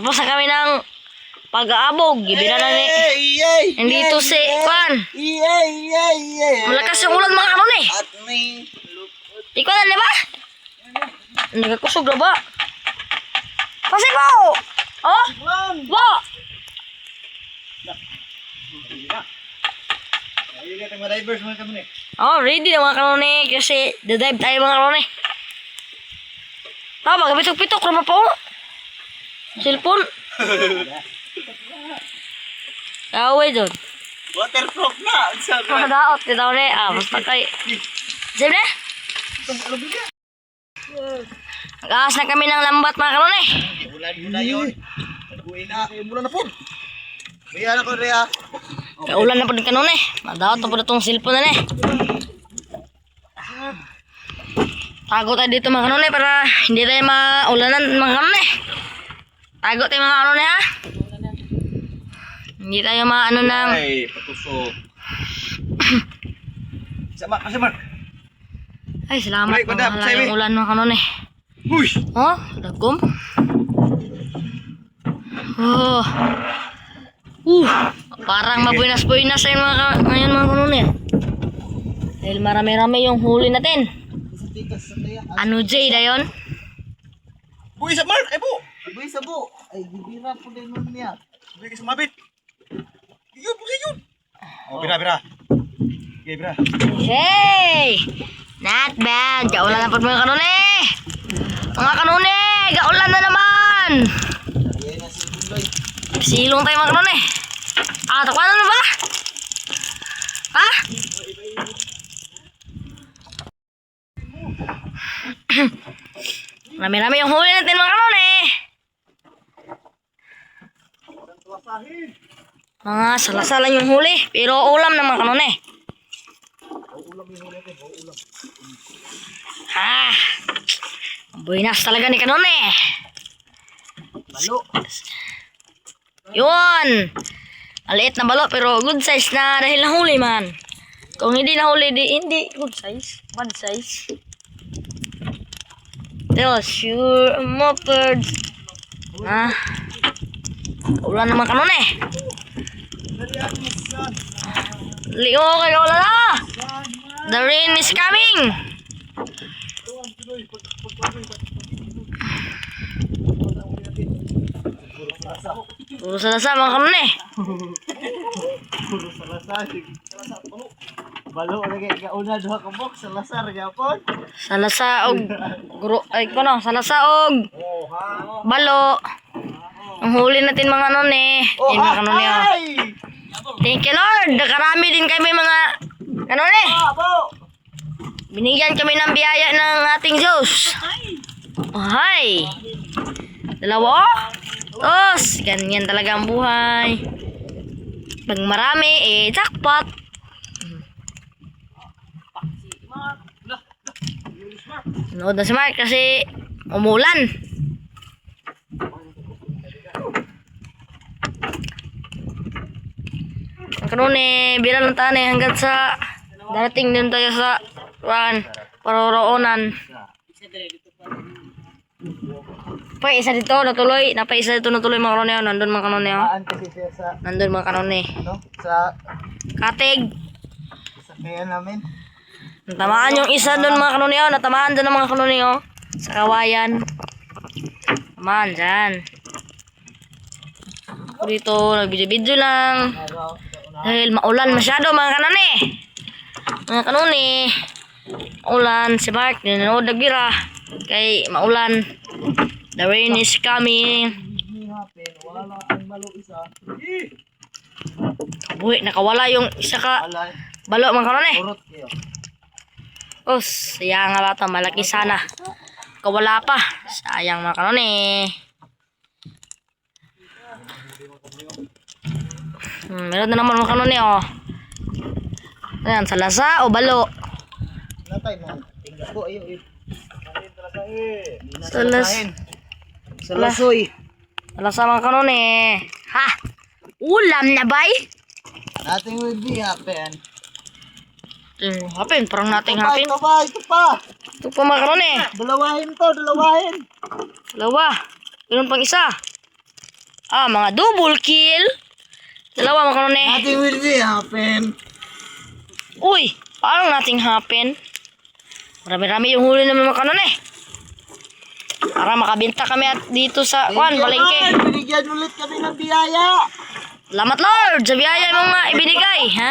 Tapos na kami ng pag-aabog. Gibi na ni... Nandito si Kwan. Malakas yung ulan mga eh. At may Ikaw na, di ba? Nagkakusog na ba? Kasi po! Oh? Mga kami. Oh, ready na mga kanon eh. Kasi dadive tayo mga kanon eh. Tama, gabitok-pitok na po. Cellphone. Kaway doon. Waterproof na. Ang. Mga daot, di daw eh. Ah, basta kay... Siyempre na. Nag-aas na kami ng lambat mga kanon eh. Ulan na yun. Uwi na. Ulan na po. Biya na ko Rhea. Kaulan na po din kanon eh. Madaot na po na itong cellphone na eh. Tago tayo dito mga kanon eh para hindi tayo maulanan mga kanon eh. Tago tayo mga kanon eh ha. Hindi tayo maano ng... Ay, patusok. Sama kasi Mark. Ay, salamat mga kundap, yung ulan mga kanon eh. Uy! Oh, dagom. Oh. Uh, parang mabuinas-buinas yung mga ngayon mga kanon eh. Dahil marami-rami yung huli natin. Ano Jay na yun? Uy, sa Mark! Ay po! Uy, sa po! Ay, bibira po din nun niya. Uy, ka sumabit. Yun, po yun! Oh, bira, bira. Okay, bira. Hey! Not bad. Gaulan na po mga kanon eh. Mga kanon eh. Gaulan na naman. Silong tayo mga kanon eh. Ah, takwa na ba? Ha? Rami-rami yung huli natin mga kanon eh. Mga salasalan yung huli. Pero ulam na mga kanon eh. Ha! Buinas talaga ni kanon eh. Malo. Yun! Maliit na balo pero good size na dahil nahuli man. Kung hindi nahuli, di hindi good size. Bad size. Tell sure moped. Ah. Ulan naman kanon eh. Liyo kayo wala na. The rain is coming. Puro sa mga kanon eh. Puro sa lasar. Balo, lagi ka una duha ka box sa lasar gapon. Salasaog. Guro, ay ko no, salasaog. Oh, ha. Balo. Ang huli natin mga nun eh. Oh, Yung mga kanon eh. oh. Thank you Lord. Nakarami din kami mga kanon eh. Abo! Binigyan kami ng biyaya ng ating Diyos. Oh, hi. Dalawa oh. Tos, ganyan talaga ang buhay. Pag marami, eh, jackpot. Nood na si Mark kasi umulan. Karoon eh, bilang ng tanay hanggang sa darating din tayo sa kuan paroroonan. Pa isa dito natuloy, napa isa dito natuloy mga kanone, nandun mga kanone. oh. Saan kasi siya sa, Nandun mga kanone. ano, sa, Katig. sa kaya namin. Natamaan yung isa doon mga kanone, oh. natamaan doon ang mga kanone oh. Sa kawayan. Tamaan dyan. Dito, nagbidyo-bidyo lang. Dahil maulan masyado mga kanone. Mga kanone. Maulan, si Mark, nanonood nagbira. Kay maulan. The rain is coming. Buhi, nakawala yung isa ka balo mga kayo. Os, sayang nga bata, malaki sana. Kawala pa. Sayang mga kanone. Hmm, meron na naman mga kanone, oh. Ayan, salasa o balo. Natay mo. Tingnan ko, ayo, ayo. Eh. Salas. Salasoy. Salasa mga kanone. Ha? Ulam na bay? Nothing will be happen. Hmm, hapin, parang nating hapin. ito pa, ito pa. Ito pa mga kanone. Dalawahin to, dalawahin. Dalawa. Meron pang isa. Ah, mga double kill. Dalawa mga kanone. Nothing will be happen. Uy, paano nating happen? Marami-rami yung huli ng mga kanone. Para makabenta kami at dito sa kwan, palengke. Binigyan ulit kami ng biyaya. Salamat Lord sa biyaya mong mga ibinigay, ha?